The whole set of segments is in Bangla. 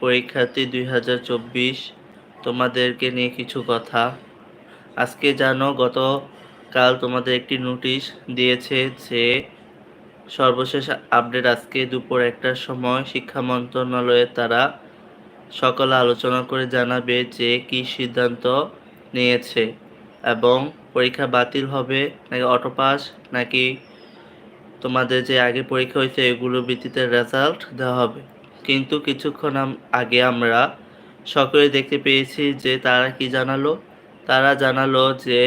পরীক্ষার্থী দুই হাজার চব্বিশ তোমাদেরকে নিয়ে কিছু কথা। আজকে জানো, গতকাল তোমাদের একটি নোটিশ দিয়েছে যে, সর্বশেষ আপডেট আজকে দুপুর একটার সময় শিক্ষা মন্ত্রণালয়ে তারা সকলে আলোচনা করে জানাবে যে কি সিদ্ধান্ত নিয়েছে এবং পরীক্ষা বাতিল হবে নাকি অটোপাস, নাকি তোমাদের যে আগে পরীক্ষা হয়েছে এগুলোর ভিত্তিতে রেজাল্ট দেওয়া হবে। কিন্তু কিছুক্ষণ আগে আমরা সকলে দেখতে পেয়েছি যে তারা কি জানালো? তারা জানালো যে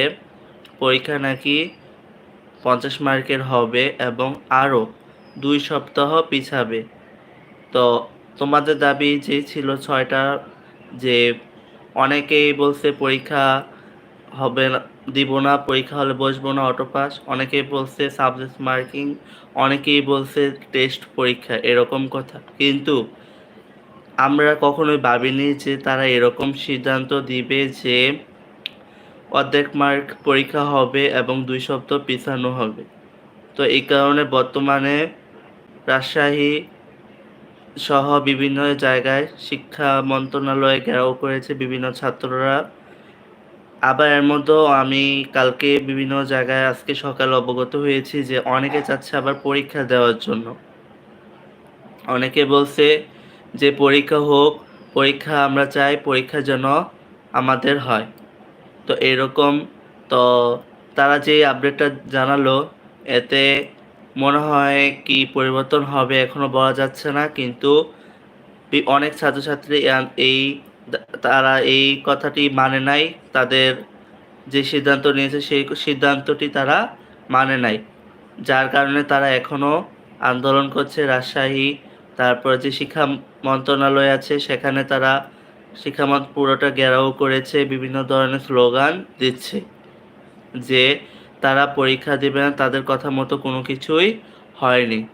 পরীক্ষা নাকি পঞ্চাশ মার্কের হবে এবং আরও দুই সপ্তাহ পিছাবে। তো তোমাদের দাবি যে ছিল ছয়টা, যে অনেকেই বলছে পরীক্ষা হবে না, দিব না, পরীক্ষা হলে বসবো না অটো পাস অনেকেই বলছে সাবজেক্ট মার্কিং অনেকেই বলছে টেস্ট পরীক্ষা, এরকম কথা। কিন্তু আমরা কখনোই ভাবিনি যে তারা এরকম সিদ্ধান্ত দিবে যে অর্ধেক মার্ক পরীক্ষা হবে এবং দুই সপ্তাহ পিছানো হবে। তো এই কারণে বর্তমানে রাজশাহী সহ বিভিন্ন জায়গায় শিক্ষা মন্ত্রণালয়ে ঘেরাও করেছে বিভিন্ন ছাত্ররা। আবার এর মধ্যেও আমি কালকে বিভিন্ন জায়গায় আজকে সকালে অবগত হয়েছি যে অনেকে চাচ্ছে আবার পরীক্ষা দেওয়ার জন্য। অনেকে বলছে যে পরীক্ষা হোক, পরীক্ষা আমরা চাই, পরীক্ষা যেন আমাদের হয়। তো এরকম তো তারা যে আপডেটটা জানালো, এতে মনে হয় কি পরিবর্তন হবে এখনও বলা যাচ্ছে না, কিন্তু অনেক ছাত্রছাত্রী এই তারা এই কথাটি মানে নাই, তাদের যে সিদ্ধান্ত নিয়েছে সেই সিদ্ধান্তটি তারা মানে নাই। যার কারণে তারা এখনও আন্দোলন করছে রাজশাহী, তারপর যে শিক্ষা মন্ত্রণালয় আছে সেখানে তারা শিক্ষা মন্ত্র পুরোটা ঘেরাও করেছে, বিভিন্ন ধরনের স্লোগান দিচ্ছে যে তারা পরীক্ষা দেবে না, তাদের কথা মতো কোনো কিছুই হয়নি।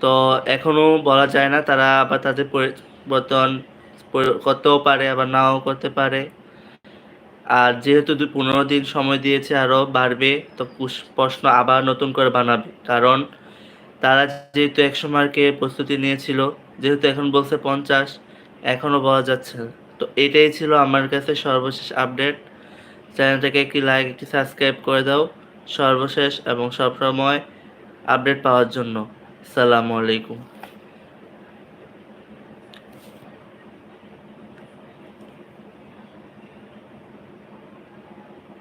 তো এখনও বলা যায় না তারা আবার তাদের পরিবর্তন পরি- করতেও পারে, আবার নাও করতে পারে। আর যেহেতু পনেরো দিন সময় দিয়েছে আরও বাড়বে, তো প্রশ্ন আবার নতুন করে বানাবে। কারণ তারা যেহেতু একশো মার্কে প্রস্তুতি নিয়েছিল, যেহেতু এখন বলছে পঞ্চাশ এখনও বলা যাচ্ছে তো এটাই ছিল আমার কাছে সর্বশেষ আপডেট। চ্যানেলটাকে একটি লাইক, একটি সাবস্ক্রাইব করে দাও সর্বশেষ এবং সবসময় আপডেট পাওয়ার জন্য। সালামু আলাইকুম।